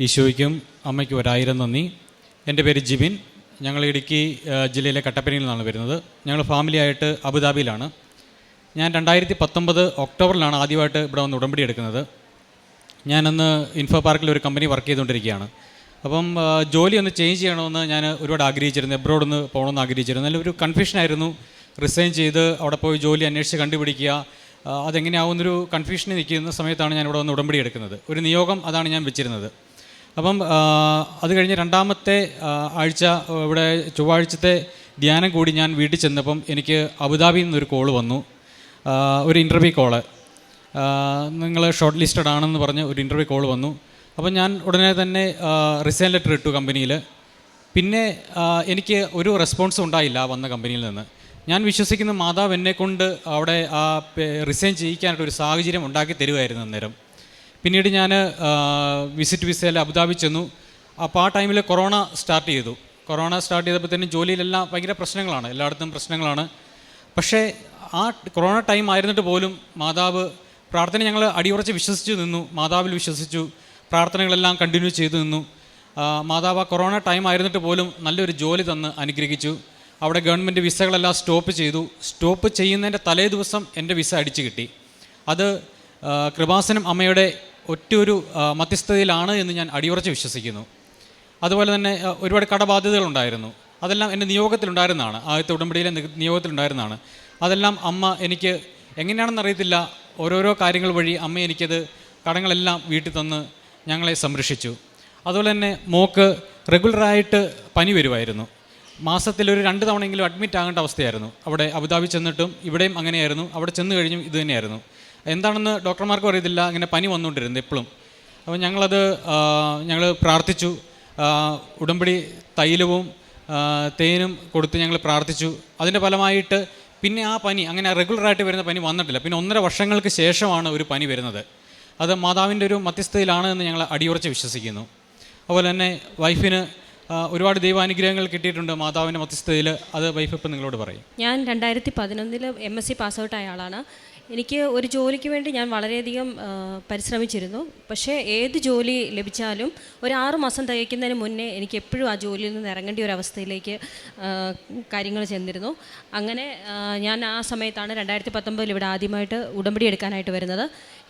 ഈശോയ്ക്കും അമ്മയ്ക്കും ഒരായിരം നന്ദി. എന്റെ പേര് ജിബിൻ. ഞങ്ങൾ ഇടുക്കി ജില്ലയിലെ കട്ടപ്പനയിൽ നിന്നാണ് വരുന്നത്. ഞങ്ങൾ ഫാമിലിയായിട്ട് അബുദാബിയിലാണ്. ഞാൻ രണ്ടായിരത്തി പത്തൊമ്പത് ഒക്ടോബറിലാണ് ആദ്യമായിട്ട് ഇവിടെ വന്ന് ഉടമ്പടി എടുക്കുന്നത്. ഞാനന്ന് ഇൻഫോ പാർക്കിൽ ഒരു കമ്പനി വർക്ക് ചെയ്തുകൊണ്ടിരിക്കുകയാണ്. അപ്പം ജോലി ഒന്ന് ചേഞ്ച് ചെയ്യണമെന്ന് ഞാൻ ഒരുപാട് ആഗ്രഹിച്ചിരുന്നു. എബ്രോഡ് ഒന്ന് പോകണമെന്ന് ആഗ്രഹിച്ചിരുന്നു. നല്ല ഒരു കൺഫ്യൂഷനായിരുന്നു റിസൈൻ ചെയ്ത് അവിടെ പോയി ജോലി അന്വേഷിച്ച് കണ്ടുപിടിക്കുക. അതെങ്ങനെയാവുന്നൊരു കൺഫ്യൂഷനിൽ നിൽക്കുന്ന സമയത്താണ് ഞാൻ ഇവിടെ വന്ന് ഉടമ്പടി എടുക്കുന്നത്. ഒരു നിയോഗം അതാണ് ഞാൻ വെച്ചിരുന്നത്. അപ്പം അത് കഴിഞ്ഞ് രണ്ടാമത്തെ ആഴ്ച ഇവിടെ ചൊവ്വാഴ്ചത്തെ ധ്യാനം കൂടി ഞാൻ വീട്ടിൽ ചെന്നപ്പം എനിക്ക് അബുദാബിയിൽ നിന്നൊരു കോൾ വന്നു. ഒരു ഇന്റർവ്യൂ കോൾ. നിങ്ങൾ ഷോർട്ട് ലിസ്റ്റഡ് ആണെന്ന് പറഞ്ഞ് ഒരു ഇന്റർവ്യൂ കോൾ വന്നു. അപ്പം ഞാൻ ഉടനെ തന്നെ റിസൈൻ ലെറ്റർ ഇട്ടു കമ്പനിയിൽ. പിന്നെ എനിക്ക് ഒരു റെസ്പോൺസും ഉണ്ടായില്ല വന്ന കമ്പനിയിൽ നിന്ന്. ഞാൻ വിശ്വസിക്കുന്ന മാതാവ് എന്നെക്കൊണ്ട് അവിടെ ആ റിസൈൻ ചെയ്യിക്കാനായിട്ട് ഒരു സാഹചര്യം ഉണ്ടാക്കി തരുമായിരുന്നു അന്നേരം. പിന്നീട് ഞാൻ വിസിറ്റ് വിസയിൽ അബുദാബി ചെന്നു. അപ്പോൾ ആ ടൈമിൽ കൊറോണ സ്റ്റാർട്ട് ചെയ്തു. കൊറോണ സ്റ്റാർട്ട് ചെയ്തപ്പോൾ തന്നെ ജോലിയിലെല്ലാം ഭയങ്കര പ്രശ്നങ്ങളാണ്. എല്ലായിടത്തും പ്രശ്നങ്ങളാണ്. പക്ഷേ ആ കൊറോണ ടൈം ആയിരുന്നിട്ട് പോലും മാതാവ് പ്രാർത്ഥന ഞങ്ങൾ അടിയുറച്ച് വിശ്വസിച്ചു നിന്നു. മാതാവിൽ വിശ്വസിച്ചു. പ്രാർത്ഥനകളെല്ലാം കണ്ടിന്യൂ ചെയ്തു നിന്നു. മാതാവ് കൊറോണ ടൈം ആയിരുന്നിട്ട് പോലും നല്ലൊരു ജോലി തന്ന് അനുഗ്രഹിച്ചു. അവിടെ ഗവൺമെന്റ് വിസകളെല്ലാം സ്റ്റോപ്പ് ചെയ്തു. സ്റ്റോപ്പ് ചെയ്യുന്നതിന്റെ തലേ ദിവസം എന്റെ വിസ അടിച്ചു കിട്ടി. അത് കൃപാസനം അമ്മയുടെ ഒറ്റൊരു മധ്യസ്ഥതയിലാണ് എന്ന് ഞാൻ അടിയുറച്ച് വിശ്വസിക്കുന്നു. അതുപോലെ തന്നെ ഒരുപാട് കടബാധ്യതകളുണ്ടായിരുന്നു. അതെല്ലാം എന്റെ നിയോഗത്തിലുണ്ടായിരുന്നതാണ്. ആദ്യത്തെ ഉടമ്പടിയിലെ നിയോഗത്തിലുണ്ടായിരുന്നതാണ്. അതെല്ലാം അമ്മ എനിക്ക് എങ്ങനെയാണെന്ന് അറിയത്തില്ല. ഓരോരോ കാര്യങ്ങൾ വഴി അമ്മ എനിക്കത് കടങ്ങളെല്ലാം വീട്ടിൽ തന്ന് ഞങ്ങളെ സംരക്ഷിച്ചു. അതുപോലെ തന്നെ മോക്ക് റെഗുലറായിട്ട് പനി വരുമായിരുന്നു മാസത്തിൽ ഒരു രണ്ട് തവണയെങ്കിലും അഡ്മിറ്റ് ആകേണ്ട അവസ്ഥയായിരുന്നു. അവിടെ അബുദാബി ചെന്നിട്ടും ഇവിടെയും അങ്ങനെയായിരുന്നു. അവിടെ ചെന്ന് കഴിഞ്ഞും ഇത് തന്നെയായിരുന്നു. എന്താണെന്ന് ഡോക്ടർമാർക്കും അറിയത്തില്ല. അങ്ങനെ പനി വന്നുകൊണ്ടിരുന്നു എപ്പോഴും. അപ്പോൾ ഞങ്ങളത് ഞങ്ങൾ പ്രാർത്ഥിച്ചു. ഉടമ്പടി തൈലവും തേനും കൊടുത്ത് ഞങ്ങൾ പ്രാർത്ഥിച്ചു. അതിന്റെ ഫലമായിട്ട് പിന്നെ ആ പനി അങ്ങനെ റെഗുലറായിട്ട് വരുന്ന പനി വന്നിട്ടില്ല. പിന്നെ ഒന്നര വർഷങ്ങൾക്ക് ശേഷമാണ് ഒരു പനി വരുന്നത്. അത് മാതാവിന്റെ ഒരു മധ്യസ്ഥതയിലാണ് എന്ന് ഞങ്ങൾ അടിയുറച്ച് വിശ്വസിക്കുന്നു. അതുപോലെ തന്നെ വൈഫിന് ഒരുപാട് ദൈവാനുഗ്രഹങ്ങൾ കിട്ടിയിട്ടുണ്ട് മാതാവിന്റെ മധ്യസ്ഥതയിൽ അത് വൈഫ് ഇപ്പം നിങ്ങളോട് പറയും. ഞാൻ രണ്ടായിരത്തി പതിനൊന്നിൽ എം എസ് സി പാസ് ആളാണ്. എനിക്ക് ഒരു ജോലിക്ക് വേണ്ടി ഞാൻ വളരെയധികം പരിശ്രമിച്ചിരുന്നു. പക്ഷേ ഏത് ജോലി ലഭിച്ചാലും ഒരു ആറ് മാസം തികയ്ക്കുന്നതിന് മുന്നേ എനിക്ക് എപ്പോഴും ആ ജോലിയിൽ നിന്ന് ഇറങ്ങേണ്ട ഒരു അവസ്ഥയിലേക്ക് കാര്യങ്ങൾ ചെന്നിരുന്നു. അങ്ങനെ ഞാൻ ആ സമയത്താണ് രണ്ടായിരത്തി പത്തൊമ്പതിൽ ഇവിടെ ആദ്യമായിട്ട് ഉടമ്പടി എടുക്കാനായിട്ട് വരുന്നത്.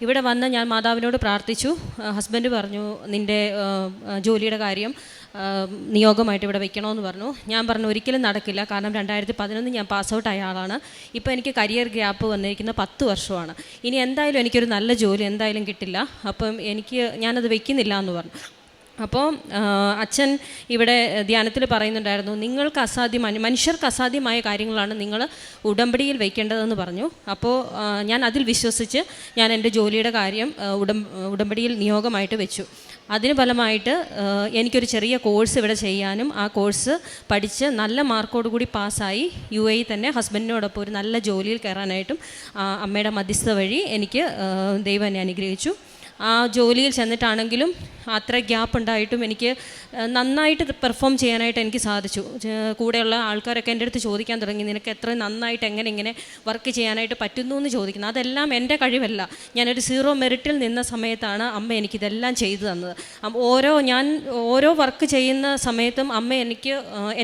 ഇവിടെ വന്ന് ഞാൻ മാതാവിനോട് പ്രാർത്ഥിച്ചു. ഹസ്ബൻഡ് പറഞ്ഞു നിന്റെ ജോലിയുടെ കാര്യം നിയോഗമായിട്ട് ഇവിടെ വെക്കണമെന്ന് പറഞ്ഞു. ഞാൻ പറഞ്ഞു ഒരിക്കലും നടക്കില്ല. കാരണം രണ്ടായിരത്തി പതിനൊന്ന് ഞാൻ പാസ് ഔട്ട് ആയ ആളാണ്. ഇപ്പോൾ എനിക്ക് കരിയർ ഗ്യാപ്പ് വന്നിരിക്കുന്ന പത്ത് വർഷമാണ്. ഇനി എന്തായാലും എനിക്കൊരു നല്ല ജോലി എന്തായാലും കിട്ടില്ല. അപ്പം എനിക്ക് ഞാനത് വെക്കുന്നില്ല എന്ന് പറഞ്ഞു. അപ്പോൾ അച്ഛൻ ഇവിടെ ധ്യാനത്തിൽ പറയുന്നുണ്ടായിരുന്നു നിങ്ങൾക്ക് അസാധ്യമായ മനുഷ്യർക്ക് അസാധ്യമായ കാര്യങ്ങളാണ് നിങ്ങൾ ഉടമ്പടിയിൽ വയ്ക്കേണ്ടതെന്ന് പറഞ്ഞു. അപ്പോൾ ഞാൻ അതിൽ വിശ്വസിച്ച് ഞാൻ എന്റെ ജോലിയുടെ കാര്യം ഉടമ്പടിയിൽ നിയോഗമായിട്ട് വെച്ചു. അതിന് ഫലമായിട്ട് എനിക്കൊരു ചെറിയ കോഴ്സ് ഇവിടെ ചെയ്യാനും ആ കോഴ്സ് പഠിച്ച് നല്ല മാർക്കോട് കൂടി പാസ്സായി യു എ തന്നെ ഹസ്ബൻഡിനോടൊപ്പം ഒരു നല്ല ജോലിയിൽ കയറാനായിട്ടും അമ്മയുടെ മധ്യസ്ഥ വഴി എനിക്ക് ദൈവം എന്നെ അനുഗ്രഹിച്ചു. ആ ജോലിയിൽ ചെന്നിട്ടാണെങ്കിലും അത്ര ഗ്യാപ്പ് ഉണ്ടായിട്ടും എനിക്ക് നന്നായിട്ട് പെർഫോം ചെയ്യാനായിട്ട് എനിക്ക് സാധിച്ചു. കൂടെയുള്ള ആൾക്കാരൊക്കെ എന്റെ അടുത്ത് ചോദിക്കാൻ തുടങ്ങി നിനക്ക് എത്ര നന്നായിട്ട് എങ്ങനെ ഇങ്ങനെ വർക്ക് ചെയ്യാനായിട്ട് പറ്റുന്നു? എന്ന് ചോദിക്കുന്നു. അതെല്ലാം എന്റെ കഴിവല്ല. ഞാനൊരു സീറോ മെറിറ്റിൽ നിന്ന സമയത്താണ് അമ്മ എനിക്കിതെല്ലാം ചെയ്തു തന്നത്. ഓരോ ഞാൻ ഓരോ വർക്ക് ചെയ്യുന്ന സമയത്തും അമ്മ എനിക്ക്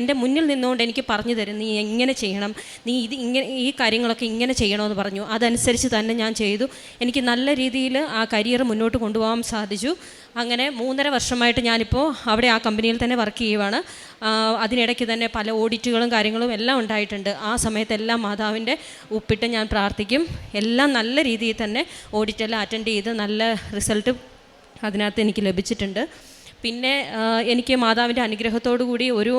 എന്റെ മുന്നിൽ നിന്നുകൊണ്ട് എനിക്ക് പറഞ്ഞു തരും നീ എങ്ങനെ ചെയ്യണം? നീ ഇത് ഇങ്ങനെ ഈ കാര്യങ്ങളൊക്കെ ഇങ്ങനെ ചെയ്യണമെന്ന് പറഞ്ഞു. അതനുസരിച്ച് തന്നെ ഞാൻ ചെയ്തു. എനിക്ക് നല്ല രീതിയിൽ ആ കരിയർ മുന്നോട്ട് കൊണ്ടുപോകാൻ സാധിച്ചു. അങ്ങനെ മൂന്നര വർഷമായിട്ട് ഞാനിപ്പോൾ അവിടെ ആ കമ്പനിയിൽ തന്നെ വർക്ക് ചെയ്യുവാണ്. അതിനിടയ്ക്ക് തന്നെ പല ഓഡിറ്റുകളും കാര്യങ്ങളും എല്ലാം ഉണ്ടായിട്ടുണ്ട്. ആ സമയത്തെല്ലാം മാതാവിന്റെ ഉപ്പിട്ട് ഞാൻ പ്രാർത്ഥിക്കും. എല്ലാം നല്ല രീതിയിൽ തന്നെ ഓഡിറ്റെല്ലാം അറ്റൻഡ് ചെയ്ത് നല്ല റിസൾട്ട് അതിനകത്ത് എനിക്ക് ലഭിച്ചിട്ടുണ്ട്. പിന്നെ എനിക്ക് മാതാവിന്റെ അനുഗ്രഹത്തോടു കൂടി ഒരു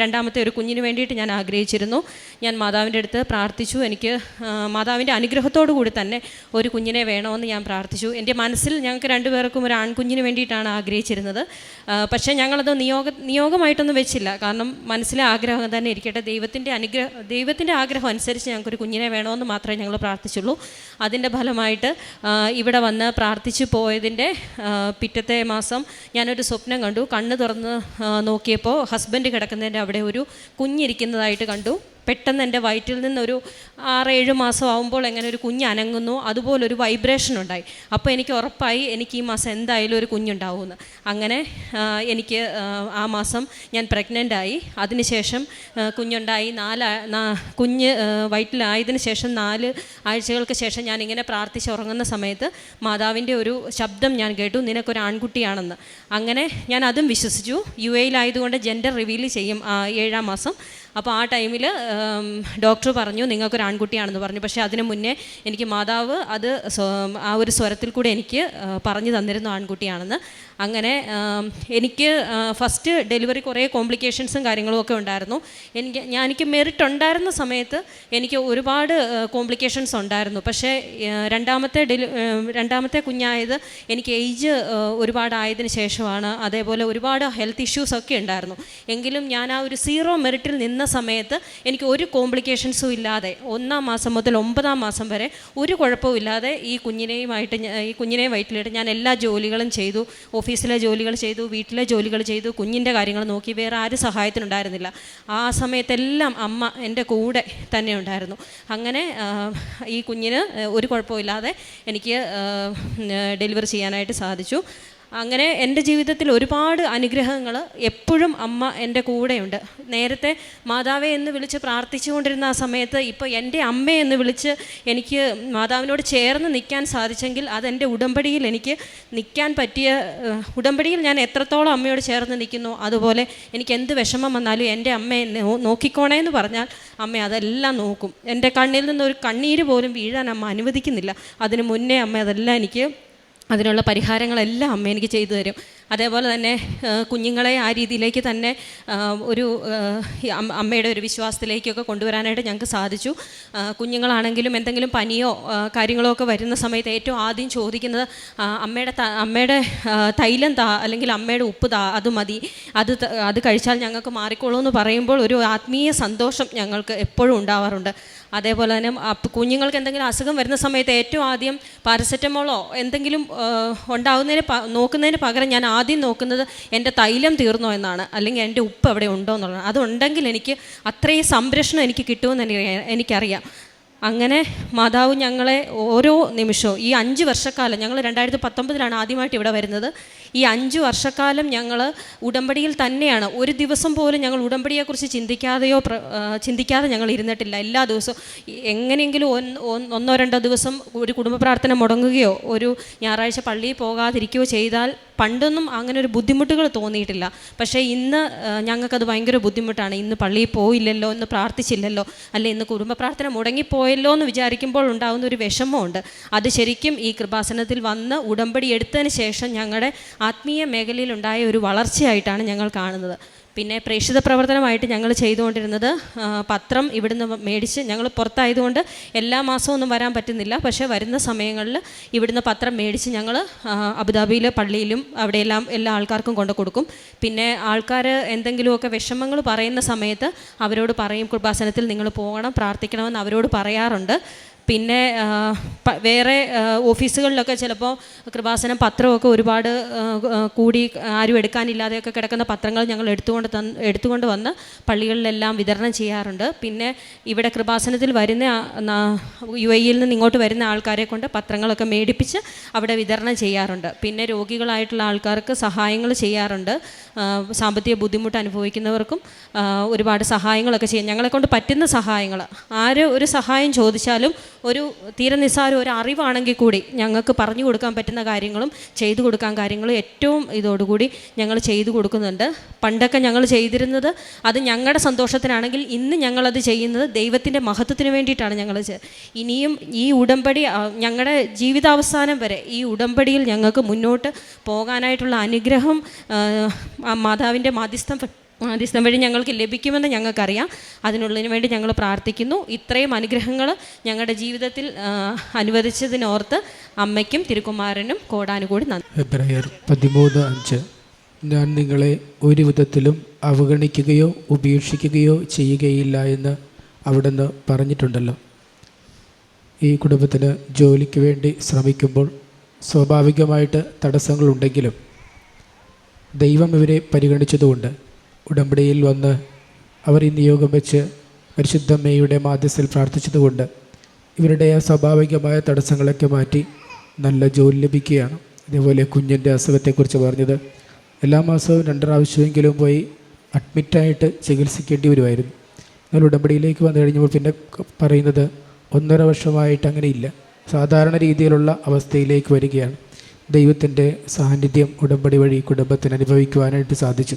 രണ്ടാമത്തെ ഒരു കുഞ്ഞിന് വേണ്ടിയിട്ട് ഞാൻ ആഗ്രഹിച്ചിരുന്നു. ഞാൻ മാതാവിന്റെ അടുത്ത് പ്രാർത്ഥിച്ചു. എനിക്ക് മാതാവിന്റെ അനുഗ്രഹത്തോടു കൂടി തന്നെ ഒരു കുഞ്ഞിനെ വേണമെന്ന് ഞാൻ പ്രാർത്ഥിച്ചു. എന്റെ മനസ്സിൽ ഞങ്ങൾക്ക് രണ്ടുപേർക്കും ഒരു ആൺകുഞ്ഞിന് വേണ്ടിയിട്ടാണ് ആഗ്രഹിച്ചിരുന്നത്. പക്ഷേ ഞങ്ങളത് നിയോഗ നിയോഗമായിട്ടൊന്നും വെച്ചില്ല. കാരണം മനസ്സിലെ ആഗ്രഹം തന്നെ ഇരിക്കട്ടെ. ദൈവത്തിന്റെ അനുഗ്രഹ ദൈവത്തിന്റെ ആഗ്രഹം അനുസരിച്ച് ഞങ്ങൾക്കൊരു കുഞ്ഞിനെ വേണമെന്ന് മാത്രമേ ഞങ്ങൾ പ്രാർത്ഥിച്ചുള്ളൂ. അതിന്റെ ഫലമായിട്ട് ഇവിടെ വന്ന് പ്രാർത്ഥിച്ചു പോയതിന്റെ പിറ്റത്തെ മാസം ഞാനൊരു സ്വപ്നം കണ്ടു. കണ്ണ് തുറന്ന് നോക്കിയപ്പോൾ ഹസ്ബൻഡ് കിടക്കുന്നതിന്റെ അവിടെ ഒരു കുഞ്ഞിരിക്കുന്നതായിട്ട് കണ്ടു. പെട്ടെന്ന് എന്റെ വയറ്റിൽ നിന്നൊരു ആറേഴ് മാസം ആകുമ്പോൾ എങ്ങനെ ഒരു കുഞ്ഞ് അനങ്ങുന്നു അതുപോലെ ഒരു വൈബ്രേഷൻ ഉണ്ടായി. അപ്പോൾ എനിക്ക് ഉറപ്പായി എനിക്ക് ഈ മാസം എന്തായാലും ഒരു കുഞ്ഞുണ്ടാവുമെന്ന്. അങ്ങനെ എനിക്ക് ആ, മാസം ഞാൻ പ്രഗ്നന്റ് ആയി. അതിനുശേഷം കുഞ്ഞുണ്ടായി. നാല് കുഞ്ഞ് വയറ്റിലായതിനു ശേഷം നാല് ആഴ്ചകൾക്ക് ശേഷം ഞാൻ ഇങ്ങനെ പ്രാർത്ഥിച്ച് ഉറങ്ങുന്ന സമയത്ത് മാതാവിന്റെ ഒരു ശബ്ദം ഞാൻ കേട്ടു. നിനക്കൊരു ആൺകുട്ടിയാണെന്ന്. അങ്ങനെ ഞാൻ അതും വിശ്വസിച്ചു. യു എയിലായതുകൊണ്ട് ജെൻഡർ റിവീൽ ചെയ്യും ഏഴാം മാസം. അപ്പോൾ ആ ടൈമിൽ ഡോക്ടർ പറഞ്ഞു നിങ്ങൾക്കൊരു ആൺകുട്ടിയാണെന്ന് പറഞ്ഞു. പക്ഷേ അതിനു മുന്നേ എനിക്ക് മാതാവ് അത് ആ ഒരു സ്വരത്തിൽ കൂടെ എനിക്ക് പറഞ്ഞു തന്നിരുന്നു ആൺകുട്ടിയാണെന്ന്. അങ്ങനെ എനിക്ക് ഫസ്റ്റ് ഡെലിവറി കുറേ കോംപ്ലിക്കേഷൻസും കാര്യങ്ങളും ഒക്കെ ഉണ്ടായിരുന്നു. എനിക്ക് ഞാൻ എനിക്ക് മെറിറ്റ് ഉണ്ടായിരുന്ന സമയത്ത് എനിക്ക് ഒരുപാട് കോംപ്ലിക്കേഷൻസ് ഉണ്ടായിരുന്നു. പക്ഷേ രണ്ടാമത്തെ ഡെലി രണ്ടാമത്തെ കുഞ്ഞായത് എനിക്ക് ഏജ് ഒരുപാടായതിനു ശേഷമാണ് അതേപോലെ ഒരുപാട് ഹെൽത്ത് ഇഷ്യൂസ് ഒക്കെ ഉണ്ടായിരുന്നു. എങ്കിലും ഞാൻ ആ ഒരു സീറോ മെറിറ്റിൽ നിന്ന സമയത്ത് എനിക്ക് ഒരു കോംപ്ലിക്കേഷൻസും ഇല്ലാതെ ഒന്നാം മാസം മുതൽ ഒമ്പതാം മാസം വരെ ഒരു കുഴപ്പവും ഇല്ലാതെ ഈ കുഞ്ഞിനെയുമായിട്ട് ഈ കുഞ്ഞിനെ വയറ്റിലിട്ട് ഞാൻ എല്ലാ ജോലികളും ചെയ്തു ഓഫീസിലെ ജോലികൾ ചെയ്തു വീട്ടിലെ ജോലികൾ ചെയ്തു കുഞ്ഞിന്റെ കാര്യങ്ങൾ നോക്കി വേറെ ആരും സഹായത്തിനുണ്ടായിരുന്നില്ല. ആ സമയത്തെല്ലാം അമ്മ എന്റെ കൂടെ തന്നെ ഉണ്ടായിരുന്നു. അങ്ങനെ ഈ കുഞ്ഞിന് ഒരു കുഴപ്പമില്ലാതെ എനിക്ക് ഡെലിവറി ചെയ്യാനായിട്ട് സാധിച്ചു. അങ്ങനെ എന്റെ ജീവിതത്തിൽ ഒരുപാട് അനുഗ്രഹങ്ങൾ എപ്പോഴും അമ്മ എന്റെ കൂടെയുണ്ട്. നേരത്തെ മാതാവേ എന്ന് വിളിച്ച് പ്രാർത്ഥിച്ചുകൊണ്ടിരുന്ന ആ സമയത്ത് ഇപ്പോൾ എന്റെ അമ്മ എന്ന് വിളിച്ച് എനിക്ക് മാതാവിനോട് ചേർന്ന് നിൽക്കാൻ സാധിച്ചെങ്കിൽ അതെന്റെ ഉടമ്പടിയിൽ എനിക്ക് നിൽക്കാൻ പറ്റിയ ഉടമ്പടിയിൽ ഞാൻ എത്രത്തോളം അമ്മയോട് ചേർന്ന് നിൽക്കുന്നു അതുപോലെ എനിക്ക് എന്ത് വിഷമം വന്നാലും എന്റെ അമ്മയെ നോക്കിക്കോണേ എന്ന് പറഞ്ഞാൽ അമ്മ അതെല്ലാം നോക്കും. എന്റെ കണ്ണിൽ നിന്നൊരു കണ്ണീര് പോലും വീഴാൻ അമ്മ അനുവദിക്കുന്നില്ല. അതിന് മുന്നേ അമ്മ അതെല്ലാം എനിക്ക് അതിനുള്ള പരിഹാരങ്ങളെല്ലാം അമ്മ എനിക്ക് ചെയ്തു തരും. അതേപോലെ തന്നെ കുഞ്ഞുങ്ങളെ ആ രീതിയിലേക്ക് തന്നെ ഒരു ആ, അമ്മയുടെ ഒരു വിശ്വാസത്തിലേക്കൊക്കെ കൊണ്ടുവരാനായിട്ട് ഞങ്ങൾക്ക് സാധിച്ചു. ആ, കുഞ്ഞുങ്ങളാണെങ്കിലും എന്തെങ്കിലും പനിയോ കാര്യങ്ങളോ ഒക്കെ വരുന്ന സമയത്ത് ഏറ്റവും ആദ്യം ചോദിക്കുന്നത് ആ, അമ്മയുടെ അമ്മയുടെ തൈലം താ അല്ലെങ്കിൽ അമ്മയുടെ ഉപ്പ് താ അത് മതി. അത് അത് കഴിച്ചാൽ ഞങ്ങൾക്ക് മാറിക്കോളൂ എന്ന് പറയുമ്പോൾ ഒരു ആത്മീയ സന്തോഷം ഞങ്ങൾക്ക് എപ്പോഴും ഉണ്ടാവാറുണ്ട്. അതേപോലെ തന്നെ കുഞ്ഞുങ്ങൾക്ക് എന്തെങ്കിലും അസുഖം വരുന്ന സമയത്ത് ഏറ്റവും ആദ്യം പാരസെറ്റമോളോ എന്തെങ്കിലും ആ, ഉണ്ടാകുന്നതിന് നോക്കുന്നതിന് പകരം ഞാൻ ആദ്യം നോക്കുന്നത് എന്റെ തൈലം തീർന്നോ എന്നാണ് അല്ലെങ്കിൽ എന്റെ ഉപ്പ് അവിടെ ഉണ്ടോ എന്നുള്ളതാണ് അതുണ്ടെങ്കിൽ എനിക്ക് അത്രയും സംരക്ഷണം എനിക്ക് കിട്ടുമെന്ന് എനിക്ക് എനിക്കറിയാം. അങ്ങനെ മാതാവ് ഞങ്ങളെ ഓരോ നിമിഷവും ഈ അഞ്ച് വർഷക്കാലം ഞങ്ങൾ രണ്ടായിരത്തി പത്തൊമ്പതിലാണ് ആദ്യമായിട്ട് ഇവിടെ വരുന്നത്. ഈ അഞ്ച് വർഷക്കാലം ഞങ്ങൾ ഉടമ്പടിയിൽ തന്നെയാണ്. ഒരു ദിവസം പോലും ഞങ്ങൾ ഉടമ്പടിയെക്കുറിച്ച് ചിന്തിക്കാതെയോ ചിന്തിക്കാതെ ഞങ്ങൾ ഇരുന്നിട്ടില്ല. എല്ലാ ദിവസവും എങ്ങനെയെങ്കിലും ഒന്നോ രണ്ടോ ദിവസം ഒരു കുടുംബ പ്രാർത്ഥന മുടങ്ങുകയോ ഒരു ഞായറാഴ്ച പള്ളിയിൽ പോകാതിരിക്കുകയോ ചെയ്താൽ പണ്ടൊന്നും അങ്ങനെ ഒരു ബുദ്ധിമുട്ടുകൾ തോന്നിയിട്ടില്ല. പക്ഷേ ഇന്ന് ഞങ്ങൾക്കത് ഭയങ്കര ബുദ്ധിമുട്ടാണ്. ഇന്ന് പള്ളിയിൽ പോയില്ലല്ലോ ഇന്ന് പ്രാർത്ഥിച്ചില്ലല്ലോ അല്ലെ ഇന്ന് കുടുംബ പ്രാർത്ഥന മുടങ്ങിപ്പോയല്ലോ എന്ന് വിചാരിക്കുമ്പോൾ ഉണ്ടാകുന്ന ഒരു വിഷമമുണ്ട്. അത് ശരിക്കും ഈ കൃപാസനത്തിൽ വന്ന് ഉടമ്പടി എടുത്തതിന് ശേഷം ഞങ്ങളുടെ ആത്മീയ മേഖലയിലുണ്ടായ ഒരു വളർച്ചയായിട്ടാണ് ഞങ്ങൾ കാണുന്നത്. പിന്നെ പ്രേക്ഷിത പ്രവർത്തനമായിട്ട് ഞങ്ങൾ ചെയ്തുകൊണ്ടിരുന്നത് പത്രം ഇവിടുന്ന് മേടിച്ച് ഞങ്ങൾ പുറത്തായതുകൊണ്ട് എല്ലാ മാസവും ഒന്നും വരാൻ പറ്റുന്നില്ല. പക്ഷേ വരുന്ന സമയങ്ങളിൽ ഇവിടുന്ന് പത്രം മേടിച്ച് ഞങ്ങൾ അബുദാബിയിലെ പള്ളിയിലും അവിടെയെല്ലാം എല്ലാ ആൾക്കാർക്കും കൊണ്ട് കൊടുക്കും. പിന്നെ ആൾക്കാർ എന്തെങ്കിലുമൊക്കെ വിഷമങ്ങൾ പറയുന്ന സമയത്ത് അവരോട് പറയും കുടുംബാസനത്തിൽ നിങ്ങൾ പോകണം പ്രാർത്ഥിക്കണമെന്ന് അവരോട് പറയാറുണ്ട്. പിന്നെ വേറെ ഓഫീസുകളിലൊക്കെ ചിലപ്പോൾ കൃപാസനം പത്രമൊക്കെ ഒരുപാട് കൂടി ആരും എടുക്കാനില്ലാതെയൊക്കെ കിടക്കുന്ന പത്രങ്ങൾ ഞങ്ങൾ എടുത്തുകൊണ്ട് തന്ന് എടുത്തുകൊണ്ട് വന്ന് പള്ളികളിലെല്ലാം വിതരണം ചെയ്യാറുണ്ട്. പിന്നെ ഇവിടെ കൃപാസനത്തിൽ വരുന്ന യു എയിൽ നിന്ന് ഇങ്ങോട്ട് വരുന്ന ആൾക്കാരെ കൊണ്ട് പത്രങ്ങളൊക്കെ മേടിപ്പിച്ച് അവിടെ വിതരണം ചെയ്യാറുണ്ട്. പിന്നെ രോഗികളായിട്ടുള്ള ആൾക്കാർക്ക് സഹായങ്ങൾ ചെയ്യാറുണ്ട്. സാമ്പത്തിക ബുദ്ധിമുട്ട് അനുഭവിക്കുന്നവർക്കും ഒരുപാട് സഹായങ്ങളൊക്കെ ചെയ്യും. ഞങ്ങളെക്കൊണ്ട് പറ്റുന്ന സഹായങ്ങൾ ആര് ഒരു സഹായം ചോദിച്ചാലും ഒരു തീരെ ഒരു അറിവാണെങ്കിൽ കൂടി ഞങ്ങൾക്ക് പറഞ്ഞു കൊടുക്കാൻ പറ്റുന്ന കാര്യങ്ങളും ചെയ്തു കൊടുക്കാൻ കാര്യങ്ങളും ഏറ്റവും ഇതോടുകൂടി ഞങ്ങൾ ചെയ്തു കൊടുക്കുന്നുണ്ട്. പണ്ടൊക്കെ ഞങ്ങൾ ചെയ്തിരുന്നത് അത് ഞങ്ങളുടെ സന്തോഷത്തിനാണെങ്കിൽ ഇന്ന് ഞങ്ങളത് ചെയ്യുന്നത് ദൈവത്തിന്റെ മഹത്വത്തിന് വേണ്ടിയിട്ടാണ് ഞങ്ങൾ ഇനിയും ഈ ഉടമ്പടി ഞങ്ങളുടെ ജീവിതാവസാനം വരെ ഈ ഉടമ്പടിയിൽ ഞങ്ങൾക്ക് മുന്നോട്ട് പോകാനായിട്ടുള്ള അനുഗ്രഹം മാതാവിന്റെ മാധ്യസ്ഥം മാധ്യസ്ഥം വഴി ഞങ്ങൾക്ക് ലഭിക്കുമെന്ന് ഞങ്ങൾക്കറിയാം. അതിനുള്ളതിന് വേണ്ടി ഞങ്ങൾ പ്രാർത്ഥിക്കുന്നു. ഇത്രയും അനുഗ്രഹങ്ങൾ ഞങ്ങളുടെ ജീവിതത്തിൽ അനുവദിച്ചതിനോർത്ത് അമ്മയ്ക്കും തിരുക്കുമാരനും കോടാനുകൂടി നന്ദി. പതിമൂന്ന് അഞ്ച്. ഞാൻ നിങ്ങളെ ഒരു വിധത്തിലും അവഗണിക്കുകയോ ഉപേക്ഷിക്കുകയോ ചെയ്യുകയില്ല എന്ന് അവിടുന്ന് പറഞ്ഞിട്ടുണ്ടല്ലോ. ഈ കുടുംബത്തിന് ജോലിക്ക് വേണ്ടി ശ്രമിക്കുമ്പോൾ സ്വാഭാവികമായിട്ട് തടസ്സങ്ങളുണ്ടെങ്കിലും ദൈവം ഇവരെ പരിഗണിച്ചതുകൊണ്ട് ഉടമ്പടിയിൽ വന്ന് അവർ ഈ നിയോഗം വെച്ച് പരിശുദ്ധമ്മയുടെ മാധ്യസ്ഥയിൽ പ്രാർത്ഥിച്ചതുകൊണ്ട് ഇവരുടെ സ്വാഭാവികമായ തടസ്സങ്ങളൊക്കെ മാറ്റി നല്ല ജോലി ലഭിക്കുകയാണ്. അതേപോലെ കുഞ്ഞിന്റെ അസുഖത്തെക്കുറിച്ച് പറഞ്ഞത് എല്ലാ മാസവും രണ്ട് പ്രാവശ്യമെങ്കിലും പോയി അഡ്മിറ്റായിട്ട് ചികിത്സിക്കേണ്ടി വരുമായിരുന്നു. എന്നാൽ ഉടമ്പടിയിലേക്ക് വന്നു കഴിഞ്ഞപ്പോൾ പിന്നെ പറയുന്നത് ഒന്നര വർഷമായിട്ട് അങ്ങനെയില്ല. സാധാരണ രീതിയിലുള്ള അവസ്ഥയിലേക്ക് വരികയാണ്. ദൈവത്തിന്റെ സാന്നിധ്യം ഉടമ്പടി വഴി കുടുംബത്തിന് അനുഭവിക്കുവാനായിട്ട് സാധിച്ചു.